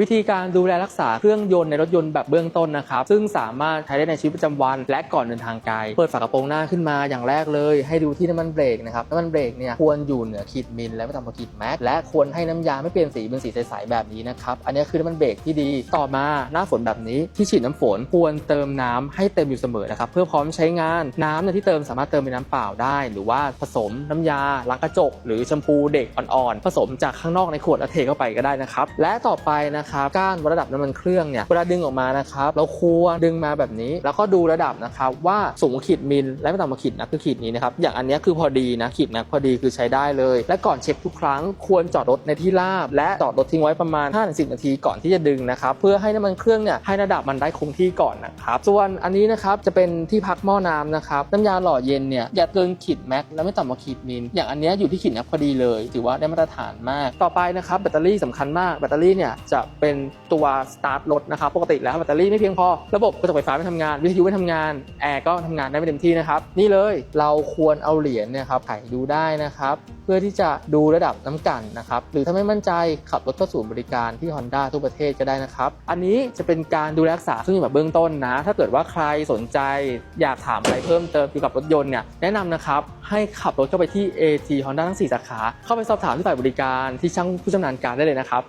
วิธีการดูแลรักษาเครื่องยนต์ในรถยนต์แบบเบื้องต้นนะครับ ซึ่งสามารถใช้ได้ในชีวิตประจำวัน และก่อนเดินทางไกลเปิดฝากระโปรงหน้าขึ้นมาอย่างแรกเลย ให้ดูที่น้ำมันเบรกนะครับน้ำมันเบรกเนี่ยควรอยู่เหนือขีดมิลและไม่ต่ำกว่าขีดแม็กและควรให้น้ำยาไม่เปลี่ยนสีเป็นสีใสๆแบบนี้นะครับอันนี้คือน้ำมันเบรกที่ดีต่อมาหน้าฝนแบบนี้ที่ฉีดน้ำฝนควรเติมน้ำให้เต็มอยู่เสมอนะครับเพื่อพร้อมใช้งานน้ำเนี่ยที่เติมสามารถเติมเป็นน้ำเปล่าได้ หรือว่าผสมน้ำยาล้างกระจก หรือแชมพูเด็กอ่อนๆผสมจากข้างนอกในขวดแล้วเทเข้าไปก็ได้นะครับและต่อไปนะครับก้านวัดระดับน้ำมันเครื่องเนี่ยเวลาดึงออกมานะครับเราควรดึงมาแบบนี้ แล้วก็ดูระดับนะครับว่าสูงขีดมิลและไม่ต่ำกว่าขีดนะคือขีดนี้นะครับอย่างอันนี้คือพอดีนะขีดนะพอดีคือใช้ได้เลย และก่อนเช็คทุกครั้งควรจอดรถในที่ราบ และจอดรถทิ้งไว้ประมาณ 5-10 นาทีก่อนที่จะดึงนะครับเพื่อให้น้ำมันเครื่องเนี่ยให้ระดับมันได้คงที่ก่อนนะครับส่วนอันนี้นะครับจะเป็นที่พักหม้อน้ำนะครับน้ำยาหล่อเย็นเนี่ยอย่าเกินขีดแม็กและไม่ต่ำกว่าขีดมิลอย่างอันนี้อยู่ที่ขีดแม็กพอดีเลย ถือว่าได้มาตรฐานมาก ต่อไปนะครับแบตเตอรี่สำคัญมากแบตเตอรี่เนี่ยจะเป็นตัวสตาร์ทรถนะครับปกติแล้วแบตเตอรี่ไม่เพียงพอ ระบบกระจกไฟฟ้าไม่ทำงาน วิทยุไม่ทำงาน แอร์ก็ทำงานได้ไม่เต็มที่นะครับ นี่เลยเราควรเอาเหรียญเนี่ยครับไขดูได้นะครับ เพื่อที่จะดูระดับน้ำกันนะครับ หรือถ้าไม่มั่นใจขับรถเข้าศูนย์บริการที่ Honda ทุกประเทศก็ได้นะครับ อันนี้จะเป็นการดูแลรักษาเครื่องแบบเบื้องต้นนะ ถ้าเกิดว่าใครสนใจอยากถามอะไรเพิ่มเติมเกี่ยวกับรถยนต์เนี่ยแนะนำนะครับให้ขับรถเข้าไปที่ AT Honda ทั้ง 4 สาขา เข้าไปสอบถามที่ฝ่ายบริการที่ช่างผู้ชำนาญการได้เลยนะครับ